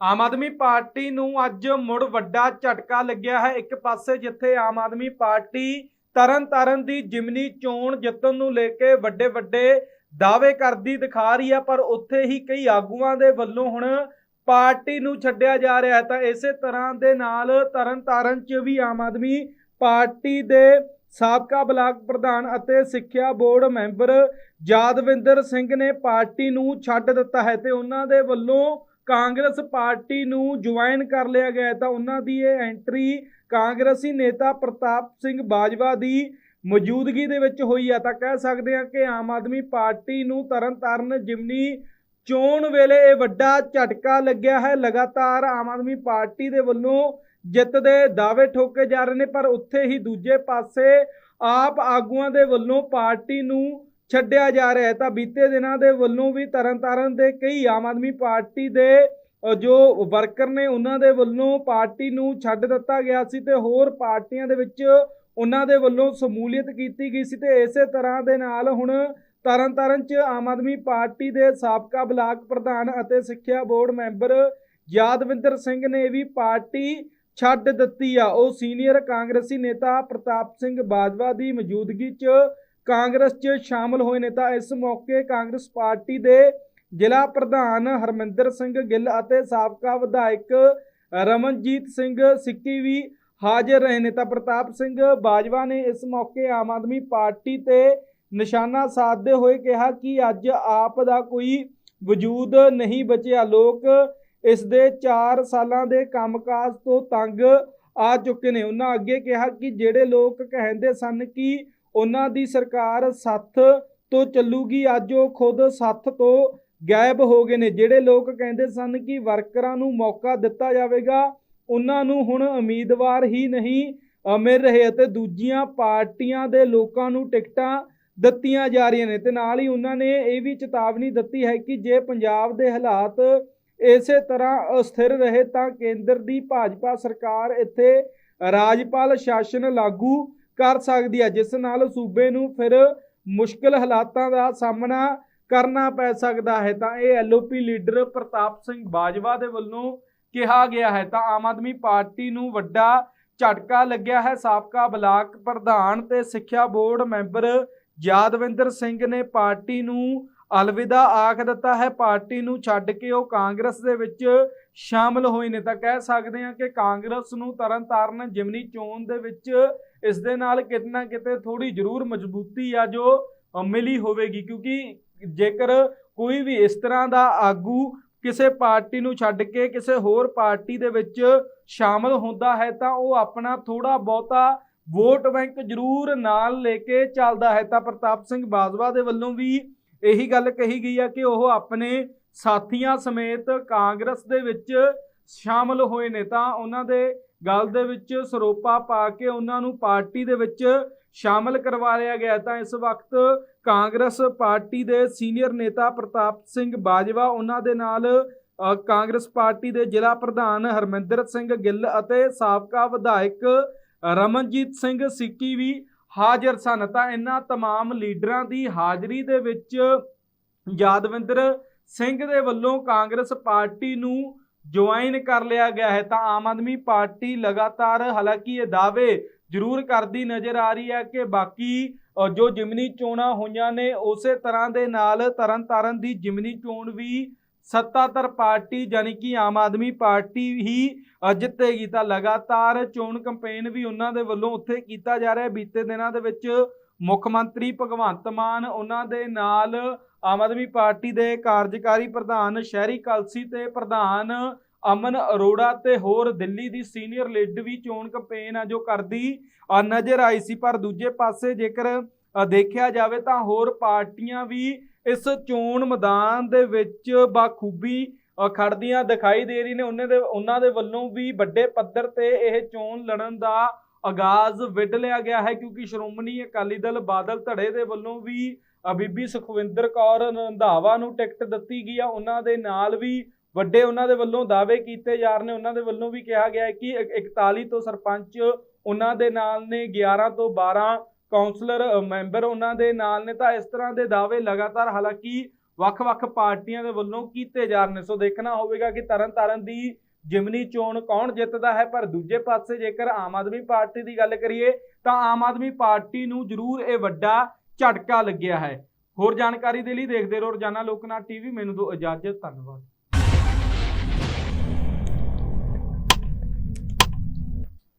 Aam Aadmi party ਨੂੰ ਅੱਜ ਮੁੜ ਵੱਡਾ ਝਟਕਾ ਲੱਗਿਆ ਹੈ। ਇੱਕ ਪਾਸੇ ਜਿੱਥੇ ਆਮ ਆਦਮੀ ਪਾਰਟੀ ਤਰਨਤਾਰਨ ਦੀ ਜਿਮਨੀ ਚੋਣ ਜਿੱਤਣ ਨੂੰ ਲੈ ਕੇ ਵੱਡੇ ਵੱਡੇ ਦਾਅਵੇ ਕਰਦੀ ਦਿਖਾ ਰਹੀ ਹੈ, ਪਰ ਉੱਥੇ ਹੀ ਕਈ ਆਗੂਆਂ ਦੇ ਵੱਲੋਂ ਹੁਣ ਪਾਰਟੀ ਨੂੰ ਛੱਡਿਆ ਜਾ ਰਿਹਾ ਹੈ। ਤਾਂ ਇਸੇ ਤਰ੍ਹਾਂ ਦੇ ਨਾਲ ਤਰਨਤਾਰਨ 'ਚ ਵੀ ਆਮ ਆਦਮੀ ਪਾਰਟੀ ਦੇ ਸਾਬਕਾ ਬਲਾਕ ਪ੍ਰਧਾਨ ਅਤੇ ਸਿੱਖਿਆ ਬੋਰਡ ਮੈਂਬਰ ਯਾਦਵਿੰਦਰ ਸਿੰਘ ਨੇ ਪਾਰਟੀ ਨੂੰ ਛੱਡ ਦਿੱਤਾ ਹੈ ਤੇ ਉਹਨਾਂ ਦੇ ਵੱਲੋਂ ਕਾਂਗਰਸ ਪਾਰਟੀ ਨੂੰ ਜੁਆਇਨ ਕਰ ਲਿਆ ਗਿਆ ਤਾਂ ਉਹਨਾਂ ਦੀ ਇਹ ਐਂਟਰੀ ਕਾਂਗਰਸੀ ਨੇਤਾ ਪ੍ਰਤਾਪ ਸਿੰਘ ਬਾਜਵਾ ਦੀ ਮੌਜੂਦਗੀ ਦੇ ਵਿੱਚ ਹੋਈ ਹੈ ਤਾਂ ਕਹਿ ਸਕਦੇ ਹਾਂ ਕਿ ਆਮ ਆਦਮੀ ਪਾਰਟੀ ਨੂੰ ਤਰਨਤਾਰਨ ਜਿਮਨੀ ਚੋਣ ਵੇਲੇ ਇਹ ਵੱਡਾ ਝਟਕਾ ਲੱਗਿਆ ਹੈ। ਲਗਾਤਾਰ ਆਮ ਆਦਮੀ ਪਾਰਟੀ ਦੇ ਵੱਲੋਂ ਜਿੱਤ ਦੇ ਦਾਅਵੇ ਠੋਕੇ ਜਾ ਰਹੇ ਨੇ, ਪਰ ਉੱਥੇ ਹੀ ਦੂਜੇ ਪਾਸੇ ਆਪ ਆਗੂਆਂ ਦੇ ਵੱਲੋਂ ਪਾਰਟੀ ਨੂੰ ਛੱਡਿਆ ਜਾ ਰਿਹਾ ਹੈ। ਤਾਂ ਬੀਤੇ ਦਿਨਾਂ ਦੇ ਵੱਲੋਂ ਵੀ ਤਰਨਤਾਰਨ ਦੇ ਕਈ ਆਮ ਆਦਮੀ ਪਾਰਟੀ ਦੇ ਜੋ ਵਰਕਰ ਨੇ, ਉਹਨਾਂ ਦੇ ਵੱਲੋਂ ਪਾਰਟੀ ਨੂੰ ਛੱਡ ਦਿੱਤਾ ਗਿਆ ਸੀ ਤੇ ਹੋਰ ਪਾਰਟੀਆਂ ਦੇ ਵਿੱਚ ਉਹਨਾਂ ਦੇ ਵੱਲੋਂ ਸਮੂਲੀਅਤ ਕੀਤੀ ਗਈ ਸੀ ਤੇ ਇਸੇ ਤਰ੍ਹਾਂ ਦੇ ਨਾਲ ਹੁਣ ਤਰਨਤਾਰਨ 'ਚ ਆਮ ਆਦਮੀ ਪਾਰਟੀ ਦੇ ਸਾਬਕਾ ਬਲਾਕ ਪ੍ਰਧਾਨ ਅਤੇ ਸਿੱਖਿਆ ਬੋਰਡ ਮੈਂਬਰ ਯਾਦਵਿੰਦਰ ਸਿੰਘ ਨੇ ਵੀ ਪਾਰਟੀ ਛੱਡ ਦਿੱਤੀ ਆ। ਉਹ ਸੀਨੀਅਰ ਕਾਂਗਰਸੀ ਨੇਤਾ ਪ੍ਰਤਾਪ ਸਿੰਘ ਬਾਜਵਾ ਦੀ ਮੌਜੂਦਗੀ 'ਚ ਕਾਂਗਰਸ 'ਚ ਸ਼ਾਮਲ ਹੋਏ ਨੇ ਤਾਂ ਇਸ ਮੌਕੇ ਕਾਂਗਰਸ ਪਾਰਟੀ ਦੇ ਜ਼ਿਲ੍ਹਾ ਪ੍ਰਧਾਨ ਹਰਮਿੰਦਰ ਸਿੰਘ ਗਿੱਲ ਅਤੇ ਸਾਬਕਾ ਵਿਧਾਇਕ ਰਮਨਜੀਤ ਸਿੰਘ ਸਿੱਕੀ ਵੀ ਹਾਜ਼ਰ ਰਹੇ ਨੇ। ਤਾਂ ਪ੍ਰਤਾਪ ਸਿੰਘ ਬਾਜਵਾ ਨੇ ਇਸ ਮੌਕੇ ਆਮ ਆਦਮੀ ਪਾਰਟੀ ਤੇ ਨਿਸ਼ਾਨਾ ਸਾਧਦੇ ਹੋਏ ਕਿਹਾ ਕਿ ਅੱਜ ਆਪ ਦਾ ਕੋਈ ਵਜੂਦ ਨਹੀਂ ਬਚਿਆ। ਲੋਕ ਇਸ ਦੇ 4 ਸਾਲਾਂ ਦੇ ਕੰਮਕਾਜ ਤੋਂ ਤੰਗ ਆ ਚੁੱਕੇ ਨੇ। ਉਹਨਾਂ ਅੱਗੇ ਕਿਹਾ ਕਿ ਜਿਹੜੇ ਲੋਕ ਕਹਿੰਦੇ ਸਨ ਕਿ ਉਹਨਾਂ ਦੀ ਸਰਕਾਰ ਸੱਥ ਤੋਂ ਚੱਲੂਗੀ। ਅੱਜ ਉਹ ਖੁਦ ਸੱਥ ਤੋਂ ਗਾਇਬ ਹੋ ਗਏ ਨੇ। ਜਿਹੜੇ ਲੋਕ ਕਹਿੰਦੇ ਸਨ ਕਿ ਵਰਕਰਾਂ ਨੂੰ ਮੌਕਾ ਦਿੱਤਾ ਜਾਵੇਗਾ, ਉਹਨਾਂ ਨੂੰ ਹੁਣ ਉਮੀਦਵਾਰ ਹੀ ਨਹੀਂ ਮਿਲ ਰਹੇ ਅਤੇ ਦੂਜੀਆਂ ਪਾਰਟੀਆਂ ਦੇ ਲੋਕਾਂ ਨੂੰ ਟਿਕਟਾਂ ਦਿੱਤੀਆਂ ਜਾ ਰਹੀਆਂ ਨੇ। ਤੇ ਨਾਲ ਹੀ ਉਹਨਾਂ ਨੇ ਇਹ ਵੀ ਚੇਤਾਵਨੀ ਦਿੱਤੀ ਹੈ ਕਿ ਜੇ ਪੰਜਾਬ ਦੇ ਹਾਲਾਤ ਇਸੇ ਤਰ੍ਹਾਂ ਅਸਥਿਰ ਰਹੇ ਤਾਂ ਕੇਂਦਰ ਦੀ ਭਾਜਪਾ ਸਰਕਾਰ ਇੱਥੇ ਰਾਜਪਾਲ ਸ਼ਾਸਨ ਲਾਗੂ ਕਰ ਸਕਦੀ ਹੈ ਜਿਸ ਨਾਲ ਸੂਬੇ ਨੂੰ ਫਿਰ ਮੁਸ਼ਕਲ ਹਾਲਾਤਾਂ ਦਾ ਸਾਹਮਣਾ ਕਰਨਾ ਪੈ ਸਕਦਾ ਹੈ। ਤਾਂ ਇਹ ਐਲਓਪੀ ਲੀਡਰ ਪ੍ਰਤਾਪ ਸਿੰਘ ਬਾਜਵਾ ਦੇ ਵੱਲੋਂ ਕਿਹਾ ਗਿਆ ਹੈ। ਤਾਂ ਆਮ ਆਦਮੀ ਪਾਰਟੀ ਨੂੰ ਵੱਡਾ ਝਟਕਾ ਲੱਗਿਆ ਹੈ। ਸਾਬਕਾ ਬਲਾਕ ਪ੍ਰਧਾਨ ਤੇ ਸਿੱਖਿਆ ਬੋਰਡ ਮੈਂਬਰ ਯਾਦਵਿੰਦਰ ਸਿੰਘ ਨੇ ਪਾਰਟੀ ਨੂੰ ਅਲਵਿਦਾ ਆਖ ਦਿੱਤਾ ਹੈ, ਪਾਰਟੀ ਨੂੰ ਛੱਡ ਕੇ ਉਹ ਕਾਂਗਰਸ ਦੇ ਵਿੱਚ ਸ਼ਾਮਲ ਹੋਏ ਨੇ। ਤਾਂ ਕਹਿ ਸਕਦੇ ਹਾਂ ਕਿ ਕਾਂਗਰਸ ਨੂੰ ਤਰਨਤਾਰਨ ਜਿਮਨੀ ਚੋਣ ਦੇ ਵਿੱਚ ਇਸ ਦੇ ਨਾਲ ਕਿਤੇ ਨਾ ਕਿਤੇ ਥੋੜੀ ਜ਼ਰੂਰ ਮਜ਼ਬੂਤੀ ਆ ਜੋ ਮਿਲੀ ਹੋਵੇਗੀ। ਕਿਉਂਕਿ ਜੇਕਰ ਕੋਈ ਵੀ ਇਸ ਤਰ੍ਹਾਂ ਦਾ ਆਗੂ ਕਿਸੇ ਪਾਰਟੀ ਨੂੰ ਛੱਡ ਕੇ ਕਿਸੇ ਹੋਰ ਪਾਰਟੀ ਦੇ ਵਿੱਚ ਸ਼ਾਮਲ ਹੁੰਦਾ ਹੈ, ਤਾਂ ਉਹ ਆਪਣਾ ਥੋੜਾ ਬਹੁਤਾ ਵੋਟ ਬੈਂਕ ਜ਼ਰੂਰ ਨਾਲ ਲੈ ਕੇ ਚੱਲਦਾ ਹੈ। ਤਾਂ ਪ੍ਰਤਾਪ ਸਿੰਘ ਬਾਜਵਾ ਦੇ ਵੱਲੋਂ ਵੀ ਇਹੀ ਗੱਲ ਕਹੀ ਗਈ ਹੈ ਕਿ ਉਹ ਆਪਣੇ ਸਾਥੀਆਂ ਸਮੇਤ ਕਾਂਗਰਸ ਦੇ ਵਿੱਚ ਸ਼ਾਮਲ ਹੋਏ ਨੇ। ਤਾਂ ਉਹਨਾਂ ਦੇ ਗੱਲ ਦੇ ਵਿੱਚ ਸਰੋਪਾ ਪਾ ਕੇ ਉਹਨਾਂ ਨੂੰ ਪਾਰਟੀ ਦੇ ਵਿੱਚ ਸ਼ਾਮਲ ਕਰਵਾ ਲਿਆ ਗਿਆ ਤਾਂ ਇਸ ਵਕਤ ਕਾਂਗਰਸ ਪਾਰਟੀ ਦੇ ਸੀਨੀਅਰ ਨੇਤਾ ਪ੍ਰਤਾਪ ਸਿੰਘ ਬਾਜਵਾ, ਉਹਨਾਂ ਦੇ ਨਾਲ ਕਾਂਗਰਸ ਪਾਰਟੀ ਦੇ ਜ਼ਿਲ੍ਹਾ ਪ੍ਰਧਾਨ ਹਰਮਿੰਦਰ ਸਿੰਘ ਗਿੱਲ ਅਤੇ ਸਾਬਕਾ ਵਿਧਾਇਕ ਰਮਨਜੀਤ ਸਿੰਘ ਸਿੱਕੀ ਵੀ ਹਾਜ਼ਰ ਸਨ ਤਾਂ ਇਹਨਾਂ तमाम ਲੀਡਰਾਂ ਦੀ ਹਾਜ਼ਰੀ ਦੇ ਵਿੱਚ ਯਾਦਵਿੰਦਰ ਸਿੰਘ ਦੇ ਵੱਲੋਂ ਕਾਂਗਰਸ ਪਾਰਟੀ ਨੂੰ ਜੁਆਇਨ ਕਰ ਲਿਆ ਗਿਆ ਹੈ ਤਾਂ ਆਮ ਆਦਮੀ ਪਾਰਟੀ ਲਗਾਤਾਰ ਹਾਲਾਂਕਿ ਇਹ ਦਾਅਵੇ ਜ਼ਰੂਰ ਕਰਦੀ ਨਜ਼ਰ ਆ ਰਹੀ ਹੈ ਕਿ ਬਾਕੀ ਅ, ਜੋ ਜਿਮਨੀ ਚੋਣਾਂ ਹੋਈਆਂ ਨੇ ਉਸੇ ਤਰ੍ਹਾਂ ਦੇ ਨਾਲ ਤਰਨਤਾਰਨ ਦੀ ਜਿਮਨੀ ਚੋਣ ਵੀ ਸੱਤਾਧਰ ਪਾਰਟੀ ਯਾਨੀ ਕਿ ਆਮ ਆਦਮੀ ਪਾਰਟੀ ਹੀ ਜਿੱਤੇਗੀ ਤਾਂ ਲਗਾਤਾਰ ਚੋਣ ਕੈਂਪੇਨ ਵੀ ਉਹਨਾਂ ਦੇ ਵੱਲੋਂ ਉੱਥੇ ਕੀਤਾ ਜਾ ਰਿਹਾ ਬੀਤੇ ਦਿਨਾਂ ਦੇ ਵਿੱਚ ਮੁੱਖ ਮੰਤਰੀ ਭਗਵੰਤ ਮਾਨ ਉਹਨਾਂ ਦੇ ਨਾਲ ਆਮ ਆਦਮੀ ਪਾਰਟੀ ਦੇ ਕਾਰਜਕਾਰੀ ਪ੍ਰਧਾਨ ਸ਼ਹਿਰੀ ਕਲਸੀ ਤੇ ਪ੍ਰਧਾਨ ਅਮਨ ਅਰੋੜਾ ਤੇ ਹੋਰ ਦਿੱਲੀ ਦੀ ਸੀਨੀਅਰ ਲੀਡ ਵੀ ਚੋਣ ਕੈਂਪੇਨ ਆ ਜੋ ਕਰਦੀ ਨਜ਼ਰ ਆਈ ਸੀ। ਪਰ ਦੂਜੇ ਪਾਸੇ ਜੇਕਰ ਦੇਖਿਆ ਜਾਵੇ ਤਾਂ ਹੋਰ ਪਾਰਟੀਆਂ ਵੀ ਇਸ ਚੋਣ ਮੈਦਾਨ ਦੇ ਵਿੱਚ ਬਾਖੂਬੀ ਅ, ਖੜਦੀਆਂ ਦਿਖਾਈ ਦੇ ਰਹੀ ਨੇ। ਉਹਨਾਂ ਦੇ ਉਹਨਾਂ ਦੇ ਵੱਲੋਂ ਵੀ ਵੱਡੇ ਪੱਧਰ ਤੇ ਇਹ ਚੋਣ ਲੜਨ ਦਾ ਆਗਾਜ਼ ਵਿੱਢ ਲਿਆ ਗਿਆ ਹੈ ਕਿਉਂਕਿ ਸ਼੍ਰੋਮਣੀ ਅਕਾਲੀ ਦਲ ਬਾਦਲ ਧੜੇ ਦੇ ਵੱਲੋਂ ਵੀ ਬੀਬੀ ਸੁਖਵਿੰਦਰ ਕੌਰ ਰੰਧਾਵਾ ਨੂੰ ਟਿਕਟ ਦਿੱਤੀ ਗਈ ਆ। ਉਹਨਾਂ ਦੇ ਨਾਲ ਵੀ ਵੱਡੇ ਉਹਨਾਂ ਦੇ ਵੱਲੋਂ ਦਾਅਵੇ ਕੀਤੇ ਜਾ ਰਹੇ ਨੇ। ਉਹਨਾਂ ਦੇ ਵੱਲੋਂ ਵੀ ਕਿਹਾ ਗਿਆ ਹੈ ਕਿ ਇਕ- 41 ਤੋਂ ਸਰਪੰਚ ਉਹਨਾਂ ਦੇ ਨਾਲ ਨੇ 11 ਤੋਂ 12 ਕਾਉਂਸਲਰ ਮੈਂਬਰ ਉਹਨਾਂ ਦੇ ਨਾਲ ਨੇ ਤਾਂ ਇਸ ਤਰ੍ਹਾਂ ਦੇ ਦਾਅਵੇ ਲਗਾਤਾਰ ਹਾਲਾਂਕਿ ਵੱਖ-ਵੱਖ ਪਾਰਟੀਆਂ ਦੇ ਵੱਲੋਂ ਕੀਤੇ ਜਾ ਰਹੇ ਨੇ। ਸੋ ਦੇਖਣਾ ਹੋਵੇਗਾ ਕਿ ਤਰਨਤਾਰਨ ਦੀ ਜਿਮਨੀ ਚੋਣ ਕੌਣ ਜਿੱਤਦਾ ਹੈ, ਪਰ ਦੂਜੇ ਪਾਸੇ ਜੇਕਰ ਆਮ ਆਦਮੀ ਪਾਰਟੀ ਦੀ ਗੱਲ ਕਰੀਏ ਤਾਂ ਆਮ ਆਦਮੀ ਪਾਰਟੀ ਨੂੰ ਜ਼ਰੂਰ ਇਹ ਵੱਡਾ ਝਟਕਾ ਲੱਗਿਆ ਹੈ। ਹੋਰ ਜਾਣਕਾਰੀ ਦੇ ਲਈ ਦੇਖਦੇ ਰਹੋ ਰੋਜ਼ਾਨਾ ਲੋਕਨਾਥ ਟੀਵੀ। ਮੈਨੂੰ ਦਿਓ ਇਜਾਜ਼ਤ, ਧੰਨਵਾਦ।